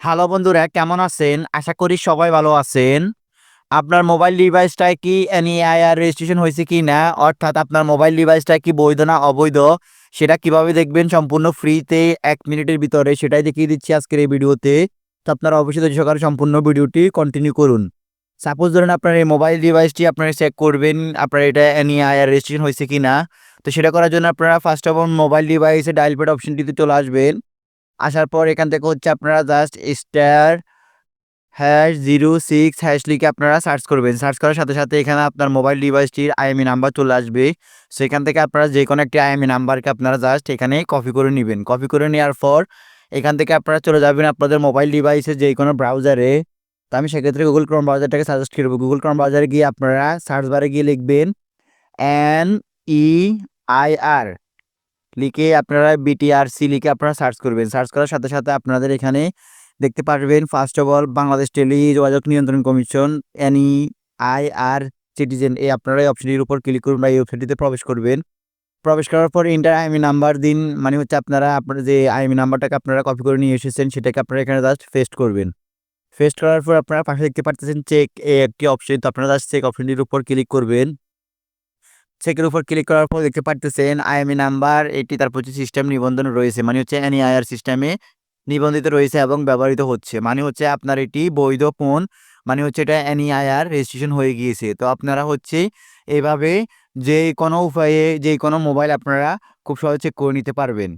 Hello বন্ধুরা, কেমন আছেন? আশা করি সবাই ভালো আছেন। আপনার মোবাইল ডিভাইসটায় কি এনইআইআর রেজিস্ট্রেশন হয়েছে কি না অর্থাৎ আপনার মোবাইল ডিভাইসটা কি বৈধ না অবৈধ? সেটা কীভাবে দেখবেন? সম্পূর্ণ ফ্রিতে এক মিনিটের ভিতরে সেটাই দেখিয়ে দিচ্ছি আজকের এই ভিডিওতে। তো আপনারা অবশ্যই ধৈর্য সম্পূর্ণ ভিডিওটি কন্টিনিউ করুন। সাপোজ ধরেন আপনার এই মোবাইল ডিভাইসটি আপনারা চেক করবেন, আপনার এটা এনইআইআর রেজিস্ট্রেশন হয়েছে কি না তো সেটা করার জন্য আপনারা ফার্স্ট অফ অল মোবাইল ডিভাইসে ডায়াল প্যাড অপশনটিতে চলে আসবেন। আসার পর এখান থেকে হচ্ছে আপনারা just star hash zero six hash লিখে আপনারা সার্চ করবেন। সার্চ করার সাথে সাথে এখানে আপনার মোবাইল ডিভাইসটির আইএমই নাম্বার চলে আসবে। সেখান থেকে আপনারা যে কোনো একটি আইএমই নাম্বারকে আপনারা জাস্ট এখানে কপি করে নেবেন। কপি করে নেওয়ার পর এখান থেকে আপনারা চলে যাবেন আপনাদের মোবাইল ডিভাইসে যে কোনো ব্রাউজারে তো আমি সেক্ষেত্রে গুগল ক্রম ব্রাউজারটাকে সাজেস্ট করব। গুগল ক্রম ব্রাউজারে গিয়ে আপনারা সার্চ বারে গিয়ে লিখবেন এন ই আই আর লিখে আপনারা বিটিআরসি লিখে আপনারা সার্চ করবেন। সার্চ করার সাথে সাথে আপনাদের এখানে দেখতে পারবেন ফার্স্ট অফ অল বাংলাদেশ টেলি যোগাযোগ নিয়ন্ত্রণ commission N E I R citizen এই আপনারা এই অপশনটির উপর ক্লিক করুন বা এই ওয়েবসাইটটিতে প্রবেশ করবেন। প্রবেশ করার পর ইন্টার আইএমই নাম্বার দিন মানে হচ্ছে আপনারা আপনার যে আইএমই নাম্বারটাকে আপনারা কপি করে নিয়ে এসেছেন, সেটাকে আপনারা এখানে জাস্ট পেস্ট করবেন। পেস্ট করার পর আপনারা পাশে দেখতে পাচ্ছেন চেক একটি অপশন তো আপনারা জাস্ট চেক অপশনটির উপর ক্লিক করবেন। চেকের উপর ক্লিক করার পর দেখতে পারতেছেন আইএমই নাম্বার এটি তার হচ্ছে সিস্টেম নিবন্ধন রয়েছে। মানে হচ্ছে এনইআইআর সিস্টেমে নিবন্ধিত রয়েছে এবং ব্যবহৃত হচ্ছে। মানে হচ্ছে আপনার এটি বৈধ ফোন মানে হচ্ছে এটা এনইআইআর রেজিস্ট্রেশন হয়ে গিয়েছে। তো আপনারা হচ্ছে এভাবে যে কোনো উপায়ে যে কোনো মোবাইল আপনারা খুব সহজে চেক করে নিতে পারবেন।